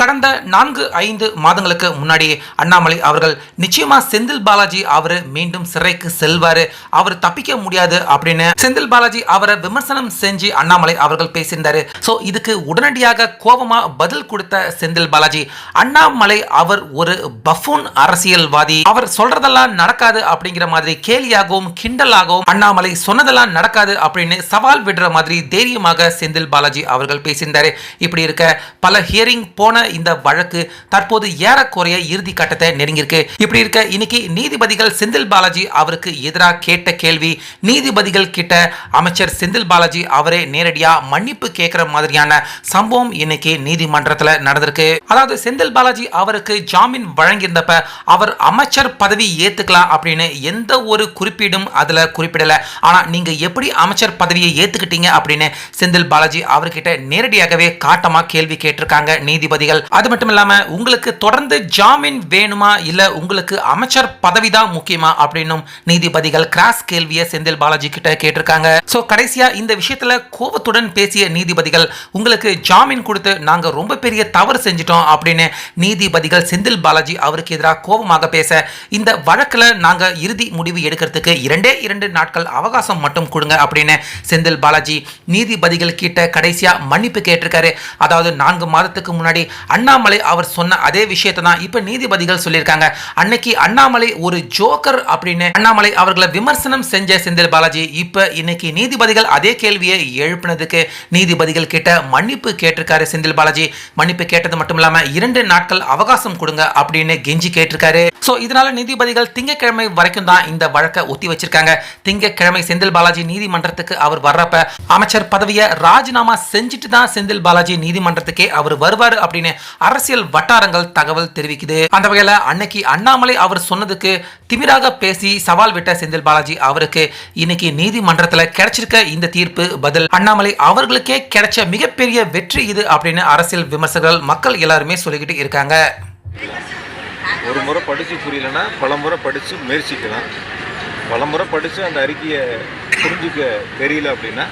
கடந்த நான்கு ஐந்து மாதங்களுக்கு முன்னாடி அண்ணாமலை அவர்கள் நிச்சயமா செந்தில் பாலாஜி அவரு மீண்டும் சிறைக்கு செல்வாரு. அவர் தப்பிக்க முடியாது அப்படின்னு செந்தில் பாலாஜி அவரை விமர்சனம் செஞ்சு அண்ணாமலை அவர்கள் பேசியிருந்தாரு. சோ இதுக்கு உடனடியாக கோபமா பதில் கொடுத்த செந்தில் பாலாஜி அண்ணாமலை அவர் ஒரு பஃபூன் அரசியல்வாதி. அவர் சொல்றதெல்லாம் நடக்காது அப்படிங்கிற மாதிரி கேலியாகவும் கிண்டலாகவும் அண்ணாமலை சொன்னதெல்லாம் நடக்காது அப்படின்னு சவால் விடுற மாதிரி தைரியமாக செந்தில் பாலாஜி அவர்கள் பேசியிருந்தாரு. இப்படி இருக்க பல ஹியரிங் போன இந்த வழக்கு தற்போது ஏறக்குறைய இறுதி கட்டத்தை நெருங்கியிருக்கு. இப்படி இருக்க இன்னைக்கு நீதிபதிகள் செந்தில் பாலாஜி அவருக்கு எதிராக கேட்ட கேள்வி நீதிபதிகள் கிட்ட அமைச்சர் செந்தில் பாலாஜி அவரே நேரடியாக மன்னிப்பு கேட்கிற மாதிரியான சம்பவம் இன்னைக்கு நீதிமன்றத்தில் நடந்திருக்கு. அதாவது செந்தில் பாலாஜி அவருக்கு ஜாமீன் வழங்கியிருந்தப்ப அவர் அமைச்சர் பதவி ஏத்துக்கலாம் அப்படின்னு எந்த ஒரு குறிப்பீடும் அதுல குறிப்பிடல. ஆனா நீங்க எப்படி அமைச்சர் பதவியை ஏத்துக்கிட்டீங்க அப்படின்னு செந்தில் பாலாஜி அவர்கிட்ட நேரடியாகவே காட்டமா கேள்வி கேட்டிருக்காங்க நீதிபதிகள். அது மட்டும் இல்லாம உங்களுக்கு தொடர்ந்து ஜாமீன் வேணுமா இல்ல உங்களுக்கு அமைச்சர் பதவிதான் முக்கியமா அப்படின்னும் நீதிபதிகள் கிராஸ் கேள்வியை செந்தில் பாலாஜி கிட்ட கேட்டிருக்காங்க. சோ கடைசியா இந்த விஷயத்துல கோபத்துடன் பேசிய நீதிபதிகள் உங்களுக்கு ஜாமீன் கொடுத்து நாங்க ரொம்ப பெரிய தவறு செஞ்சிட்டோம் அப்படின்னு நீதிபதிகள் செந்தில் பாலாஜி அவருக்கு எதிராக கோபமாக பேச இந்த வழக்குல நாங்க இறுதி முடிவு எடுக்கிறதுக்கு இரண்டே இரண்டு நாட்கள் அவகாசம் மட்டும் கொடுங்க அப்படின்னு செந்தில் பாலாஜி நீதிபதிகள் கிட்ட கடைசியா மன்னிப்பு கேட்டிருக்காரு. அதாவது நான்கு மாதத்துக்கு முன்னாடி அண்ணாமலை அவர் சொன்ன அதே விஷயத்தை தான் இப்ப நீதிபதிகள் சொல்லியிருக்காங்க. அன்னைக்கு அண்ணாமலை ஒரு ஜோக்கர் அப்படின்னு அண்ணாமலை அவர்களை விமர்சனம் செஞ்ச செந்தில் பாலாஜி இப்ப இன்னைக்கு நீதிபதிகள் அதே கேள்வியை எழுப்பினதுக்கு நீதிபதிகள் கிட்ட மன்னிப்பு கேட்டிருக்காரு செந்தில் பாலாஜி. மன்னிப்பு கேட்டது மட்டும் இல்லாம இரண்டு நாட்கள் அவகாசம் கொடுங்க அப்படின்னு கெஞ்சி கேட்டிருக்காரு. சோ இதனால நீதிபதிகள் திங்கட்கிழமை வரைக்கும் தான் இந்த வழக்கை ஒத்தி வச்சிருக்காங்க. திங்கட்கிழமை செந்தில் பாலாஜி நீதிமன்றத்துக்கு அவர் வர்றப்ப அமைச்சர் பதவியை ராஜினாமா செஞ்சுட்டு தான் செந்தில் பாலாஜி நீதிமன்றத்துக்கே அவர் வருவார் அப்படின்னு அரசியல் வட்டாரங்கள் தகவல் தெரிவிக்குது. அந்த வகையில அன்னைக்கு அண்ணாமலை அவர் சொன்னதுக்கு திமிராக பேசி சவால் விட்ட செந்தில் பாலாஜி அவருக்கு இன்னைக்கு நீதிமன்றத்தில் கிடைச்சிருக்க இந்த தீர்ப்பு பதில். அண்ணாமலை அவர்களுக்கே கிடைச்ச மிகப்பெரிய வெற்றி இது அப்படின்னு அரசியல் விமர்சகர்கள் மக்கள் எல்லாருமே சொல்லிக்கிட்டு இருக்காங்க. ஒரு முறை படித்து புரியலன்னா பல முறை படித்து முயற்சிக்கலாம். பல முறை படித்து அந்த அறிக்கையை புரிஞ்சுக்க தெரியல அப்படின்னா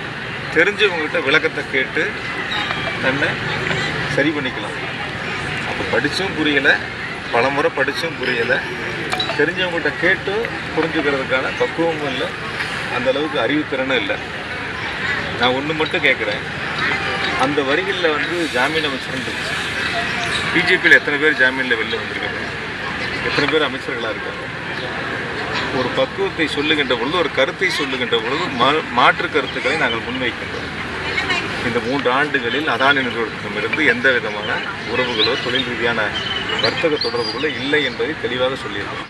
தெரிஞ்சவங்ககிட்ட விளக்கத்தை கேட்டு தன்னை சரி பண்ணிக்கலாம். அப்போ படித்தும் புரியலை பல முறை படித்தும் புரியலை. தெரிஞ்சவங்ககிட்ட கேட்டு புரிஞ்சுக்கிறதுக்கான பக்குவமும் இல்லை. அந்தளவுக்கு அறிவுத்திறனும் இல்லை. நான் ஒன்று மட்டும் கேட்குறேன் அந்த வரிகளில் வந்து ஜாமீன் அமைச்சர்னு இருந்துச்சு. பிஜேபியில் எத்தனை பேர் ஜாமீனில் வெளில வந்திருக்காங்க? எத்தனை பேர் அமைச்சர்களாக இருக்காங்க? ஒரு பக்குவத்தை சொல்லுகின்ற பொழுது ஒரு கருத்தை சொல்லுகின்ற பொழுது மா மாற்று கருத்துக்களை நாங்கள் முன்வைக்கின்றோம். இந்த மூன்று ஆண்டுகளில் அதானி நிறுவனத்திடமிருந்து எந்த விதமான உறவுகளோ தொழில் ரீதியான வர்த்தக தொடர்புகளோ இல்லை என்பதை தெளிவாக சொல்லியிருக்கோம்